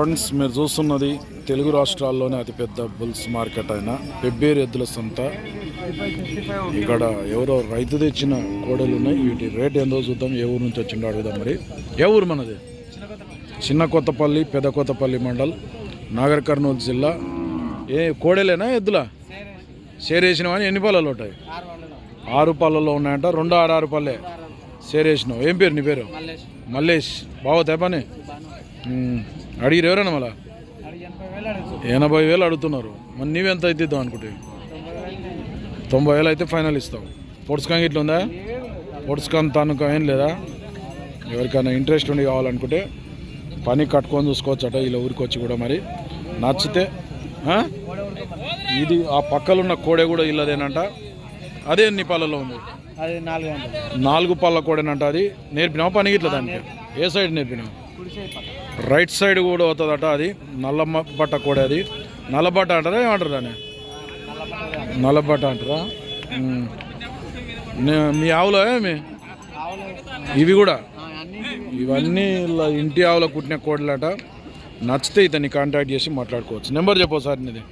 Friends మీరు చూస్తున్నది తెలుగు రాష్ట్రాల్లోనే అతిపెద్ద బుల్స్ మార్కెట్ అయిన పెబ్బేరు ఎద్దుల సంత. ఇక్కడ ఎవరో రైతు తెచ్చిన కోడలు ఉన్నాయి. వీటి రేట్ ఏందో చూద్దాం. ఏ ఊరు నుంచి వచ్చిండో అడుగుదాం మరి. ఏ ఊరు మనది? చిన్న కొత్తపల్లి పెద్ద కొత్తపల్లి మండల్ నాగర్ కర్నూలు జిల్లా. ఏ కోడలేనా ఎద్దులా? సేరేసినవని ఎన్ని పళ్ళలో ఉంటాయి? ఆరు పళ్ళలో ఉన్నాయంట. రెండు ఆరు ఆరు పళ్ళే సేరేసినావు. ఏం పేరు నీ పేరు? మల్లేష్. బాగుతాయి పని. అడిగిరు ఎవరైనా మళ్ళా ఎనభై వేలు అడుగుతున్నారు. మరి నీవెంత అయితే ఇద్దాం అనుకుంటే? తొంభై వేలు అయితే ఫైనల్ ఇస్తావు. పొడుచుకాంగ్ ఇట్లా ఉందా? పొడుచుకాంగ్ తనుక ఏం లేదా? ఎవరికైనా ఇంట్రెస్ట్ ఉండి కావాలనుకుంటే పని కట్టుకొని చూసుకోవచ్చు అట ఇలా ఊరికి వచ్చి కూడా మరి. నచ్చితే? ఇది ఆ పక్కలున్న కోడే కూడా ఇల్లదేనంట అదే ఎన్ని పళ్ళలో ఉంది? నాలుగు పళ్ళ కోడేనంట అది. నేర్పినావా? పని ఇట్లా దానికి? ఏ సైడ్ నేర్పినావు? రైట్ సైడ్ కూడా అవుతుందట అది. నల్ల బట్ట కూడా అది. నల్లబట్ట అంటారా ఏమంటారు దాన్ని? నల్లబట్ట అంటారా? మీ ఆవులో ఏమి? ఇవి కూడా? ఇవన్నీ ఇలా ఇంటి ఆవుల కుట్టిన కోడలట. నచ్చితే ఇతన్ని కాంటాక్ట్ చేసి మాట్లాడుకోవచ్చు. నెంబర్ చెప్పు సార్ నీది.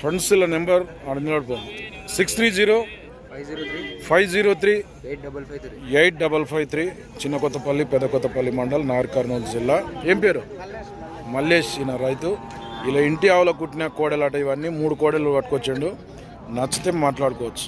ఫ్రెండ్స్ ఇలా నెంబర్ అడిగినప్పుడు six three zero five zero three. Eight double five three చిన్న కొత్తపల్లి పెద్ద కొత్తపల్లి మండల్ నాగర్ కర్నూలు జిల్లా. ఏం పేరు? మల్లేష్ ఈయన రైతు. ఇలా ఇంటి ఆవుల కుట్టిన కోడలాట ఇవన్నీ మూడు కోడలు పట్టుకొచ్చిండు. నచ్చితే మాట్లాడుకోవచ్చు.